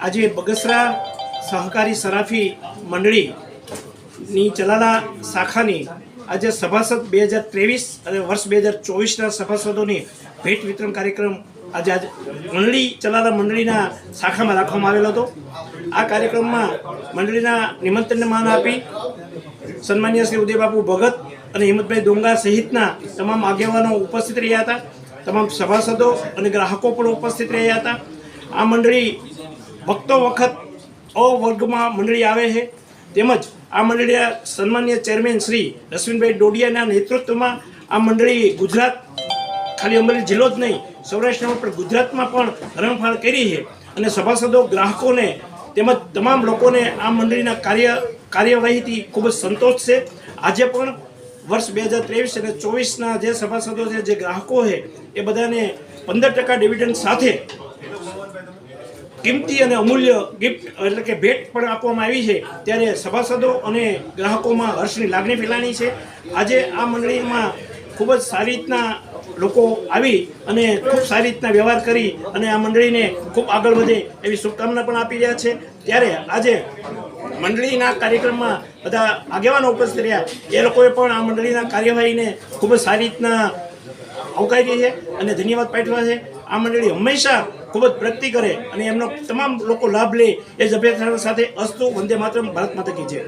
આજે બગસરા સહકારી સરાફી મંડળીની ચલાલા શાખાની આજે સભાસદ બે હજાર ત્રેવીસ અને વર્ષ બે હજાર ચોવીસના સભાસદોની ભેટ વિતરણ કાર્યક્રમ આજે આજે મંડળી ચલાલા મંડળીના શાખામાં રાખવામાં આવેલો હતો. આ કાર્યક્રમમાં મંડળીના નિમંત્રણને માન આપી સન્માનીય શ્રી ઉદયબાપુ ભગત અને હિંમતભાઈ ડુંગા સહિતના તમામ આગેવાનો ઉપસ્થિત રહ્યા હતા. તમામ સભાસદો અને ગ્રાહકો પણ ઉપસ્થિત રહ્યા હતા. આ મંડળી ભક્તો વખત અ વર્ગમાં મંડળી આવે છે. તેમજ આ મંડળીના સન્માન્ય ચેરમેન શ્રી રશ્વિનભાઈ ડોડિયાના નેતૃત્વમાં આ મંડળી ગુજરાત, ખાલી અમરેલી જિલ્લો જ નહીં, સૌરાષ્ટ્રમાં પણ ગુજરાતમાં પણ હરણફાળ કરી છે. અને સભાસદો, ગ્રાહકોને તેમજ તમામ લોકોને આ મંડળીના કાર્ય, કાર્યવાહીથી ખૂબ જ સંતોષ છે. આજે પણ વર્ષ બે હજાર ત્રેવીસ અને ચોવીસના જે સભાસદો છે, જે ગ્રાહકો છે, એ બધાને પંદર ટકા ડિવિડન્ડ સાથે કિંમતી અને અમૂલ્ય ગિફ્ટ એટલે કે ભેટ પણ આપવામાં આવી છે. ત્યારે સભાસદો અને ગ્રાહકોમાં હર્ષની લાગણી ફેલાણી છે. આજે આ મંડળીમાં ખૂબ જ સારી રીતના લોકો આવી અને ખૂબ સારી રીતના વ્યવહાર કરી અને આ મંડળીને ખૂબ આગળ વધે એવી શુભકામના પણ આપી રહ્યા છે. ત્યારે આજે મંડળીના કાર્યક્રમમાં બધા આગેવાનો ઉપસ્થિત રહ્યા. એ લોકોએ પણ આ મંડળીના કાર્યવાહીને ખૂબ જ સારી રીતના આવકારી છે અને ધન્યવાદ પાઠવ્યા છે. આ મંડળી હંમેશા ખૂબ જ પ્રગતિ કરે અને એમનો તમામ લોકો લાભ લે એ જ અભ્યર્થના સાથે અસ્તુ વંદે માતરમ, ભારત માતા જય.